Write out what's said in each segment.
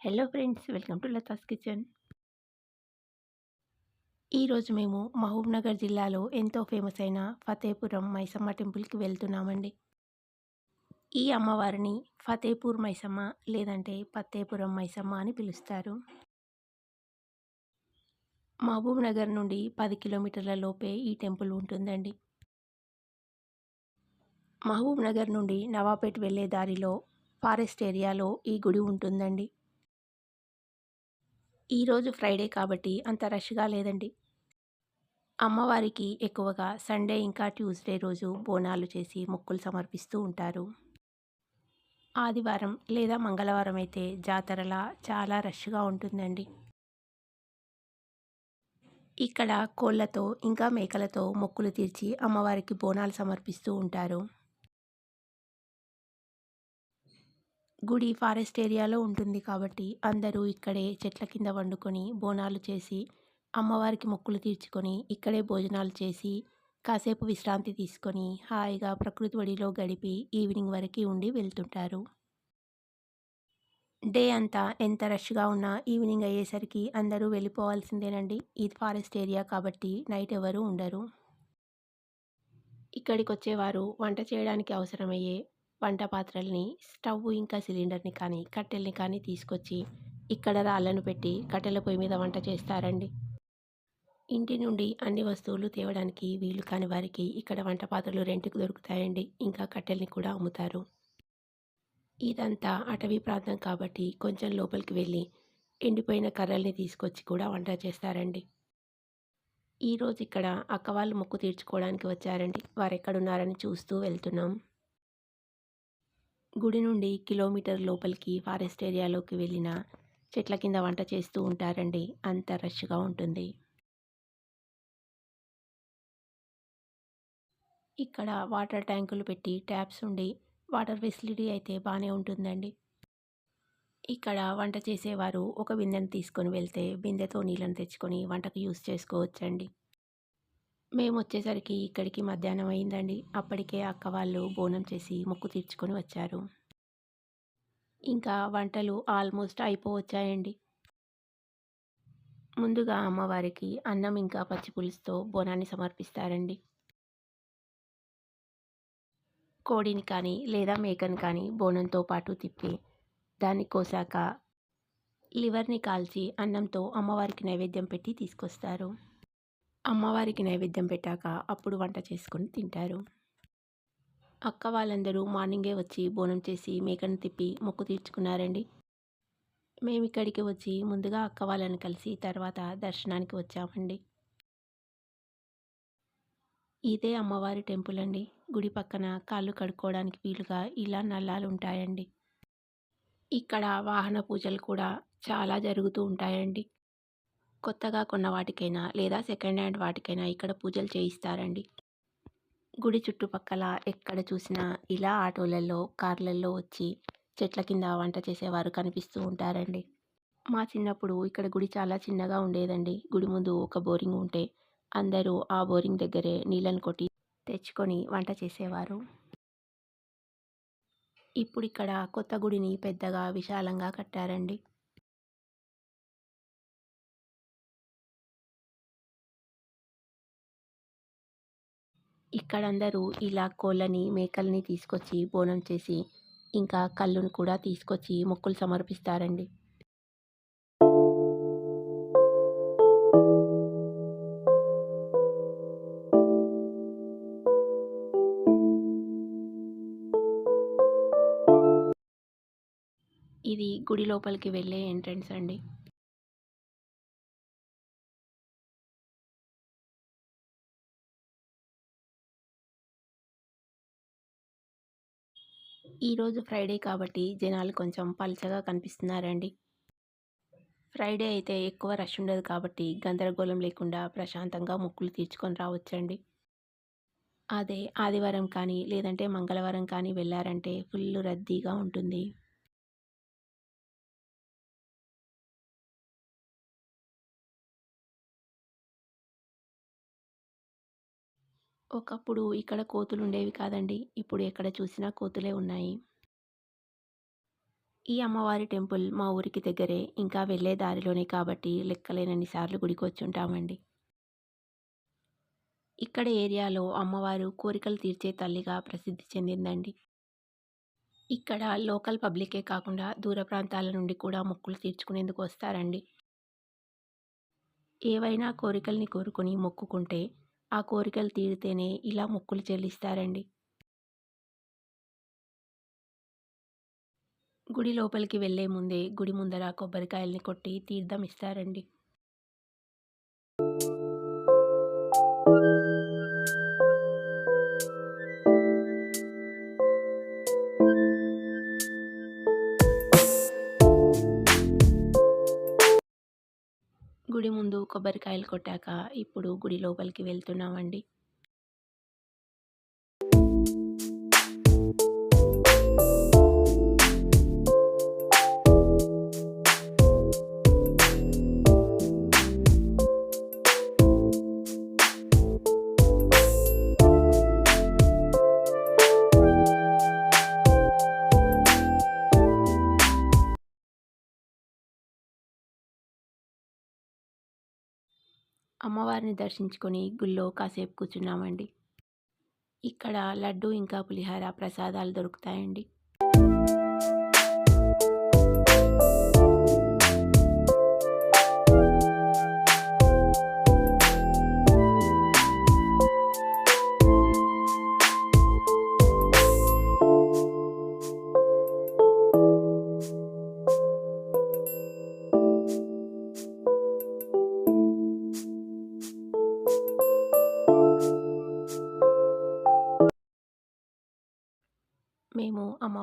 Hello friends welcome to Lata's kitchen. ఈరోజు మేము మహబూబ్నగర్ జిల్లాలో ఎంతో ఫేమస్ అయిన ఫతేపురం మైసమ్మ టెంపుల్కి వెళ్తున్నామండి. ఈ అమ్మవారిని ఫతేపూర్ మైసమ్మ లేదంటే ఫతేపురం మైసమ్మ అని పిలుస్తారు. మహబూబ్నగర్ నుండి పది కిలోమీటర్ల లోపే ఈ టెంపుల్ ఉంటుందండి. మహబూబ్నగర్ నుండి నవాపేట్ వెళ్ళే దారిలో ఫారెస్ట్ ఏరియాలో ఈ గుడి ఉంటుందండి. ఈరోజు ఫ్రైడే కాబట్టి అంత రష్గా లేదండి. అమ్మవారికి ఎక్కువగా సండే ఇంకా ట్యూస్డే రోజు బోనాలు చేసి మొక్కులు సమర్పిస్తూ ఉంటారు. ఆదివారం లేదా మంగళవారం అయితే జాతరలా చాలా రష్గా ఉంటుందండి. ఇక్కడ కోళ్ళతో ఇంకా మేకలతో మొక్కులు తీర్చి అమ్మవారికి బోనాలు సమర్పిస్తూ ఉంటారు. గుడి ఫారెస్ట్ ఏరియాలో ఉంటుంది కాబట్టి అందరూ ఇక్కడే చెట్ల కింద వండుకొని బోనాలు చేసి అమ్మవారికి మొక్కులు తీర్చుకొని ఇక్కడే భోజనాలు చేసి కాసేపు విశ్రాంతి తీసుకొని హాయిగా ప్రకృతి ఒడిలో గడిపి ఈవినింగ్ వరకు ఉండి వెళ్తుంటారు. డే అంతా ఎంత రష్గా ఉన్నా ఈవినింగ్ అయ్యేసరికి అందరూ వెళ్ళిపోవాల్సిందేనండి. ఇది ఫారెస్ట్ ఏరియా కాబట్టి నైట్ ఎవరు ఉండరు. ఇక్కడికి వచ్చేవారు వంట చేయడానికి అవసరమయ్యే వంట పాత్రల్ని స్టవ్ ఇంకా సిలిండర్ని కానీ కట్టెల్ని కానీ తీసుకొచ్చి ఇక్కడ రాళ్ళను పెట్టి కట్టెల పొయ్యి మీద వంట చేస్తారండి. ఇంటి నుండి అన్ని వస్తువులు తేవడానికి వీలు కాని వారికి ఇక్కడ వంట పాత్రలు రెంట్కి దొరుకుతాయండి. ఇంకా కట్టెల్ని కూడా అమ్ముతారు. ఇదంతా అటవీ ప్రాంతం కాబట్టి కొంచెం లోపలికి వెళ్ళి ఎండిపోయిన కర్రల్ని తీసుకొచ్చి కూడా వంట చేస్తారండి. ఈరోజు ఇక్కడ అక్క వాళ్ళు మొక్కు తీర్చుకోవడానికి వచ్చారండి. వారు ఎక్కడున్నారని చూస్తూ వెళ్తున్నాం. గుడి నుండి కిలోమీటర్ లోపలికి ఫారెస్ట్ ఏరియాలోకి వెళ్ళిన చెట్ల కింద వంట చేస్తూ ఉంటారండి. అంత రష్గా ఉంటుంది. ఇక్కడ వాటర్ ట్యాంకులు పెట్టి ట్యాప్స్ ఉండి వాటర్ ఫెసిలిటీ అయితే బాగానే ఉంటుందండి. ఇక్కడ వంట చేసేవారు ఒక బిందెను తీసుకొని వెళ్తే బిందెతో నీళ్ళని తెచ్చుకొని వంటకు యూస్ చేసుకోవచ్చండి. మేము వచ్చేసరికి ఇక్కడికి మధ్యాహ్నం అయిందండి. అప్పటికే అక్క వాళ్ళు బోనం చేసి మొక్కు తీర్చుకొని వచ్చారు. ఇంకా వంటలు ఆల్మోస్ట్ అయిపోవచ్చాయండి. ముందుగా అమ్మవారికి అన్నం ఇంకా పచ్చి పులుసుతో బోనాన్ని సమర్పిస్తారండి. కోడిని కానీ లేదా మేకని కానీ బోనంతో పాటు తిప్పి దాన్ని కోసాక లివర్ని కాల్చి అన్నంతో అమ్మవారికి నైవేద్యం పెట్టి తీసుకొస్తారు. అమ్మవారికి నైవేద్యం పెట్టాక అప్పుడు వంట చేసుకొని తింటారు. అక్క వాళ్ళందరూ మార్నింగే వచ్చి బోనం చేసి మేకను తిప్పి మొక్కు తీర్చుకున్నారండి. మేము ఇక్కడికి వచ్చి ముందుగా అక్క వాళ్ళని కలిసి తర్వాత దర్శనానికి వచ్చామండి. ఇదే అమ్మవారి టెంపుల్ అండి. గుడి పక్కన కాళ్ళు కడుక్కోవడానికి వీలుగా ఇలా నల్లాలు ఉంటాయండి. ఇక్కడ వాహన పూజలు కూడా చాలా జరుగుతూ ఉంటాయండి. కొత్తగా కొన్న వాటికైనా లేదా సెకండ్ హ్యాండ్ వాటికైనా ఇక్కడ పూజలు చేయిస్తారండి. గుడి చుట్టుపక్కల ఎక్కడ చూసినా ఇలా ఆటోలలో కార్లలో వచ్చి చెట్ల కింద వంట చేసేవారు కనిపిస్తూ ఉంటారండి. మా చిన్నప్పుడు ఇక్కడ గుడి చాలా చిన్నగా ఉండేదండి. గుడి ముందు ఒక బోరింగ్ ఉంటే అందరూ ఆ బోరింగ్ దగ్గరే నీళ్ళను కొట్టి తెచ్చుకొని వంట చేసేవారు. ఇప్పుడు ఇక్కడ కొత్త గుడిని పెద్దగా విశాలంగా కట్టారండి. ఇక్కడందరూ ఇలా కోళ్ళని మేకల్ని తీసుకొచ్చి బోనం చేసి ఇంకా కళ్ళును కూడా తీసుకొచ్చి మొక్కులు సమర్పిస్తారండి. ఇది గుడి లోపలికి వెళ్ళే ఎంట్రన్స్ అండి. ఈరోజు ఫ్రైడే కాబట్టి జనాలు కొంచెం పలుచగా కనిపిస్తున్నారండి. ఫ్రైడే అయితే ఎక్కువ రష్ ఉండదు కాబట్టి గందరగోళం లేకుండా ప్రశాంతంగా మొక్కులు తీర్చుకొని రావచ్చండి. అదే ఆదివారం కానీ లేదంటే మంగళవారం కానీ వెళ్ళారంటే ఫుల్ రద్దీగా ఉంటుంది. ఒకప్పుడు ఇక్కడ కోతులు ఉండేవి కాదండి ఇప్పుడు ఎక్కడ చూసినా కోతులే ఉన్నాయి ఈ అమ్మవారి టెంపుల్ మా ఊరికి దగ్గరే. ఇంకా వెళ్ళే దారిలోనే కాబట్టి లెక్కలేనన్ని సార్లు గుడికొచ్చుంటామండి. ఇక్కడ ఏరియాలో అమ్మవారు కోరికలు తీర్చే తల్లిగా ప్రసిద్ధి చెందిందండి. ఇక్కడ లోకల్ పబ్లికే కాకుండా దూర ప్రాంతాల నుండి కూడా మొక్కులు తీర్చుకునేందుకు వస్తారండి. ఏవైనా కోరికల్ని కోరుకొని మొక్కుకుంటే, ఆ కోరికలు తీరితేనే ఇలా మొక్కులు చెల్లిస్తారండి. గుడి లోపలికి వెళ్ళే ముందే గుడి ముందర కొబ్బరికాయల్ని కొట్టి తీర్థం ఇస్తారండి. గుడి ముందు కొబ్బరికాయలు కొట్టాక ఇప్పుడు గుడి లోపలికి వెళ్తున్నామండి. అమ్మవారిని దర్శించుకొని గుళ్ళో కాసేపు కూర్చున్నామండి. ఇక్కడ లడ్డు ఇంకా పులిహార ప్రసాదాలు దొరుకుతాయండి.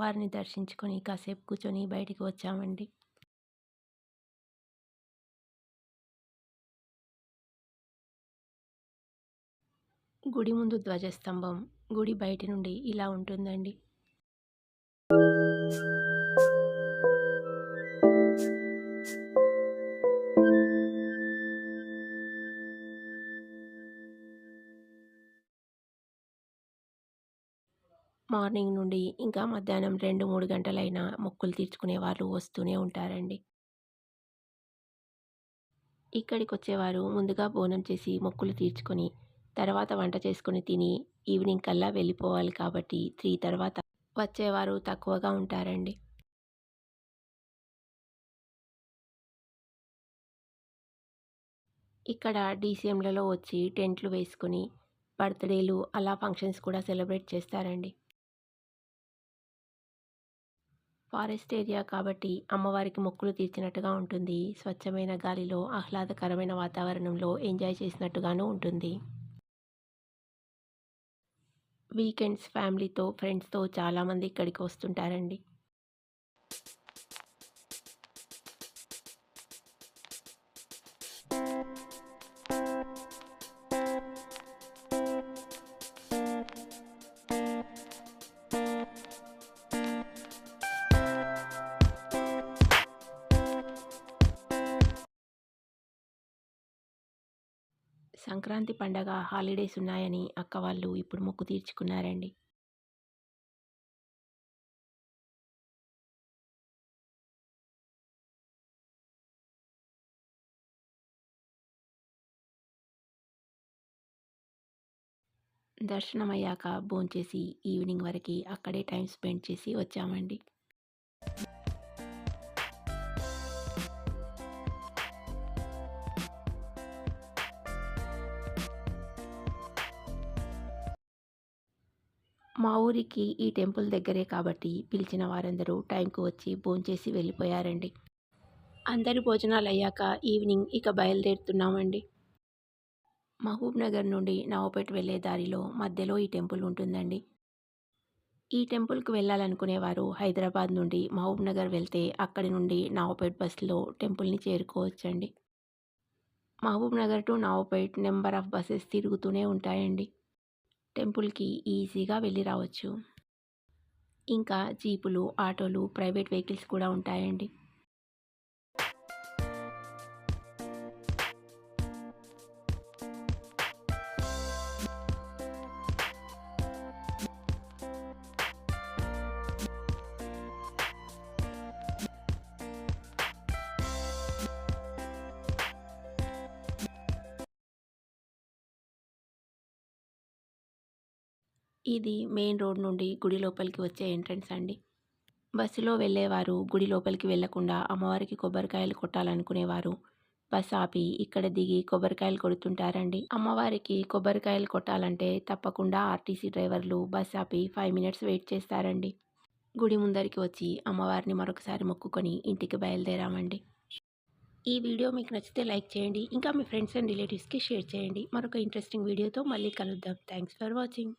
అమ్మవారిని దర్శించుకొని కాసేపు కూర్చొని బయటికి వచ్చామండి. గుడి ముందు ధ్వజస్తంభం గుడి బయటి నుండి ఇలా ఉంటుందండి. మార్నింగ్ నుండి ఇంకా మధ్యాహ్నం 2, 3 గంటలైనా మొక్కులు తీర్చుకునే వాళ్ళు వస్తూనే ఉంటారండి. ఇక్కడికి వచ్చేవారు ముందుగా బోనం చేసి మొక్కులు తీర్చుకొని, తర్వాత వంట చేసుకొని తిని ఈవినింగ్ కల్లా వెళ్ళిపోవాలి కాబట్టి త్రీ తర్వాత వచ్చేవారు తక్కువగా ఉంటారండి. ఇక్కడ డీసీఎంలలో వచ్చి టెంట్లు వేసుకొని బర్త్‌డేలు అలా ఫంక్షన్స్ కూడా సెలబ్రేట్ చేస్తారండి. ఫారెస్ట్ ఏరియా కాబట్టి అమ్మవారికి మొక్కులు తీర్చినట్టుగా ఉంటుంది. స్వచ్ఛమైన గాలిలో, ఆహ్లాదకరమైన వాతావరణంలో ఎంజాయ్ చేసినట్టుగాను ఉంటుంది. వీకెండ్స్ ఫ్యామిలీతో, ఫ్రెండ్స్‌తో చాలామంది ఇక్కడికి వస్తుంటారండి. సంక్రాంతి పండగ హాలిడేస్ ఉన్నాయని అక్క వాళ్ళు ఇప్పుడు మొక్కు తీర్చుకున్నారండి. దర్శనమయ్యాక భోంచేసి ఈవినింగ్ వరకు అక్కడే టైం స్పెండ్ చేసి వచ్చామండి. మా ఊరికి ఈ టెంపుల్ దగ్గరే కాబట్టి పిలిచిన వారందరూ టైంకు వచ్చి భోంచేసి వెళ్ళిపోయారండి. అందరి భోజనాలు అయ్యాక ఈవినింగ్ ఇక బయలుదేరుతున్నామండి. మహబూబ్‌నగర్ నుండి నవపేట వెళ్ళే దారిలో మధ్యలో ఈ టెంపుల్ ఉంటుందండి. ఈ టెంపుల్‌కి వెళ్ళాలనుకునేవారు హైదరాబాద్ నుండి మహబూబ్‌నగర్ వెళ్తే అక్కడి నుండి నవాబుపేట్ బస్సులో టెంపుల్‌ని చేరుకోవచ్చండి. Mahabubnagar to Navapet number of buses తిరుగుతూనే ఉంటాయండి. టెంపుల్‌కి ఈజీగా వెళ్ళి రావచ్చు. ఇంకా జీపులు, ఆటోలు, ప్రైవేట్ వెహికల్స్ కూడా ఉంటాయండి. ఇది మెయిన్ రోడ్ నుండి గుడి లోపలికి వచ్చే ఎంట్రన్స్ అండి. బస్సులో వెళ్ళేవారు గుడి లోపలికి వెళ్ళకుండా అమ్మవారికి కొబ్బరికాయలు కొట్టాలనుకునేవారు. బస్ ఆపి ఇక్కడ దిగి కొబ్బరికాయలు కొడుతుంటారండి. అమ్మవారికి కొబ్బరికాయలు కొట్టాలంటే తప్పకుండా ఆర్టీసీ డ్రైవర్లు బస్ ఆపి ఫైవ్ మినిట్స్ వెయిట్ చేస్తారండి. గుడి ముందరికి వచ్చి అమ్మవారిని మరొకసారి మొక్కుకొని ఇంటికి బయలుదేరామండి. ఈ వీడియో మీకు నచ్చితే లైక్ చేయండి ఇంకా మీ ఫ్రెండ్స్ అండ్ రిలేటివ్స్కి షేర్ చేయండి. మరొక ఇంట్రెస్టింగ్ వీడియోతో మళ్ళీ కలుద్దాం. Thanks for watching.